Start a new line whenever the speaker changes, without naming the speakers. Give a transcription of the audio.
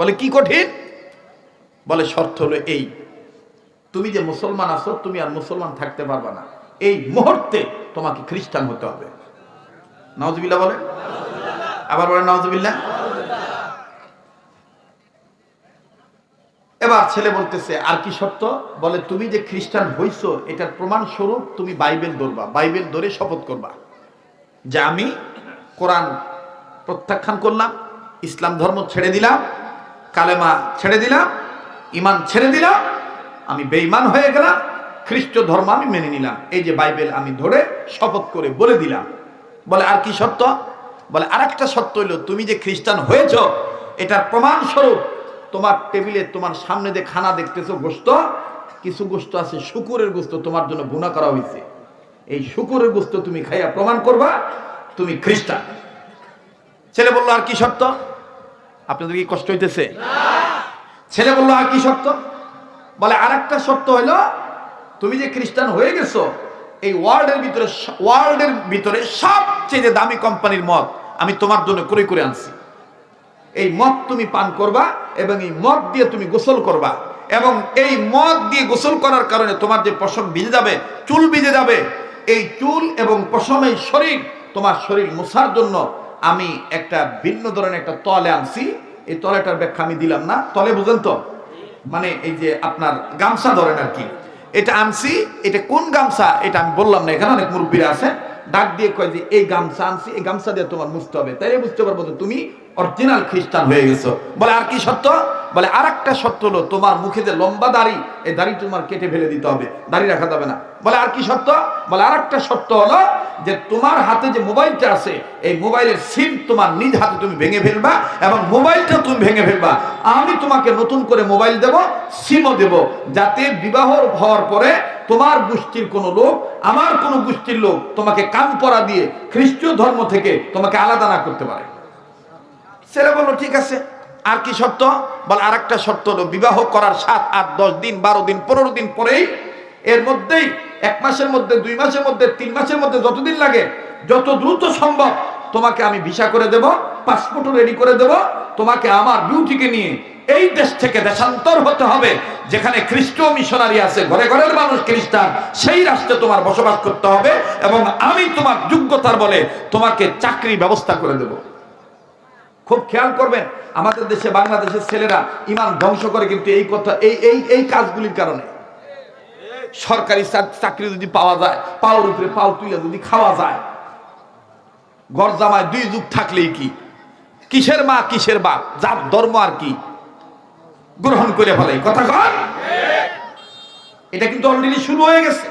বলে, কি কঠিন? বলে, শর্ত হলো এই, তুমি যে মুসলমান আছো, তুমি আর মুসলমান থাকতে পারবা না। এই মুহূর্তে তোমাকে খ্রিস্টান হতে হবে। নওয়াজবিল্লাহ বলে আবার বলে নওয়াজবিল্লাহ এবার ছেলে বলতেছে, আর কি সত্য বলে, তুমি যে খ্রিস্টান হইছো, এটার প্রমাণ স্বরূপ তুমি বাইবেল ধরবা। বাইবেল ধরে শপথ করবা যে আমি কোরআন প্রত্যাখ্যান করলাম, ইসলাম ধর্ম ছেড়ে দিলাম কালেমা ছেড়ে দিলাম ইমান ছেড়ে দিলাম, আমি বেঈমান হয়ে গেলাম, খ্রিস্ট ধর্ম আমি মেনে নিলাম। এই যে বাইবেল আমি ধরে শপথ করে বলে দিলাম। বলে, আর কি সত্য বলে আর একটা সত্য হইল তুমি যে খ্রিস্টান হয়েছ, এটার প্রমাণস্বরূপ তোমার টেবিলে তোমার সামনে যে খানা দেখতেছো গোস্ত, কিছু গোস্ত আছে, শুকুরের গোস্ত তোমার জন্য গুণা করা হয়েছে এই শুকুরের গোস্ত তুমি খাইয়া প্রমাণ করবা, তুমি খ্রিস্টান। ছেলে বলল, আর কি সত্য আপনাদের কি কষ্ট হইতেছে? ছেলে বলল, আর কি সত্য বলে আর একটা সত্য হইল, তুমি যে খ্রিস্টান হয়ে গেছো, এই ওয়ার্ল্ডের ভিতরে ওয়ার্ল্ডের ভিতরে সবচেয়ে দামি কোম্পানির মদ আমি তোমার জন্য ক্রয় করে আনছি। এই মদ তুমি পান করবা এবং এই মদ দিয়ে তুমি গোসল করবা এবং এই মদ দিয়ে গোসল করার কারণে তোমার যে পশম ভিজে যাবে, চুল ভিজে যাবে, এই চুল এবং পশম এই শরীর তোমার শরীর মোছার জন্য আমি একটা ভিন্ন ধরনের একটা তলে আনছি। এই তলেটার ব্যাখ্যা আমি দিলাম না। তলে বুঝেন তো? মানে এই যে আপনার গামছা ধরেন আর কি। এটা আনছি, এটা কোন গামছা? এটা আমি বললাম না, এখানে অনেক মুরব্বীরা আছে। ডাক দিয়ে কয় যে, এই গামছা আনছি, এই গামছা দিয়ে তোমার মুছতে হবে। তাই বুঝতে পারব যে তুমি অরিজিনাল খ্রিস্টান হয়ে গেছো। বলে, আর কি সত্য বলে আর একটা সত্য হলো তোমার মুখে যে লম্বা দাড়ি, এই দাড়ি তোমার কেটে ফেলে দিতে হবে। দাড়ি রাখা যাবে না। বলে, আর কি সত্য বলে আর একটা সত্য হলো যে তোমার হাতে যে মোবাইলটা আছে, এই মোবাইলের সিম তোমার নিজ হাতে তুমি ভেঙে ফেলবা এবং মোবাইলটা তুমি ভেঙে ফেলবা। আমি তোমাকে নতুন করে মোবাইল দেব, সিমও দেব, যাতে বিবাহ হওয়ার পরে তোমার গোষ্ঠীর কোন লোক, আমার কোন গোষ্ঠীর লোক তোমাকে কান পরা দিয়ে খ্রিস্টীয় ধর্ম থেকে তোমাকে আলাদা না করতে পারে। ছেলে বলল, ঠিক আছে, আর কি শর্ত? বল আর একটা শর্ত হলো, বিবাহ করার সাত, আট, দশ দিন, বারো দিন, পনেরো দিন পরেই এর মধ্যেই এক মাসের মধ্যে, দুই মাসের মধ্যে, তিন মাসের মধ্যে, যতদিন লাগে, যত দ্রুত সম্ভব তোমাকে আমি ভিসা করে দেব পাসপোর্টও রেডি করে দেব, তোমাকে আমার বিউটিকে নিয়ে এই দেশ থেকে দেশান্তর হতে হবে, যেখানে খ্রিস্ট মিশনারি আছে, ঘরে ঘরের মানুষ খ্রিস্টান, সেই রাষ্ট্রে তোমার বসবাস করতে হবে এবং আমি তোমার যোগ্যতার বলে তোমাকে চাকরি ব্যবস্থা করে দেব। খুব খেয়াল করবেন, আমাদের দেশে বাংলাদেশের ছেলেরা ইমান ধ্বংস করে কিন্তু এই কথা, এই এই এই কাজগুলির কারণে। সরকারি চাক- চাকরি যদি পাওয়া যায় পাওয়ার উপরে পাও তুইয়া যদি খাওয়া যায়, ঘর জামায় দুই যুগ থাকলেই কি? কিসের মা, কিসের বাপ? যার ধর্ম আর কি? গ্রহণ করে ফেলে। কথা কন? এটা কিন্তু অলরেডি শুরু হয়ে গেছে।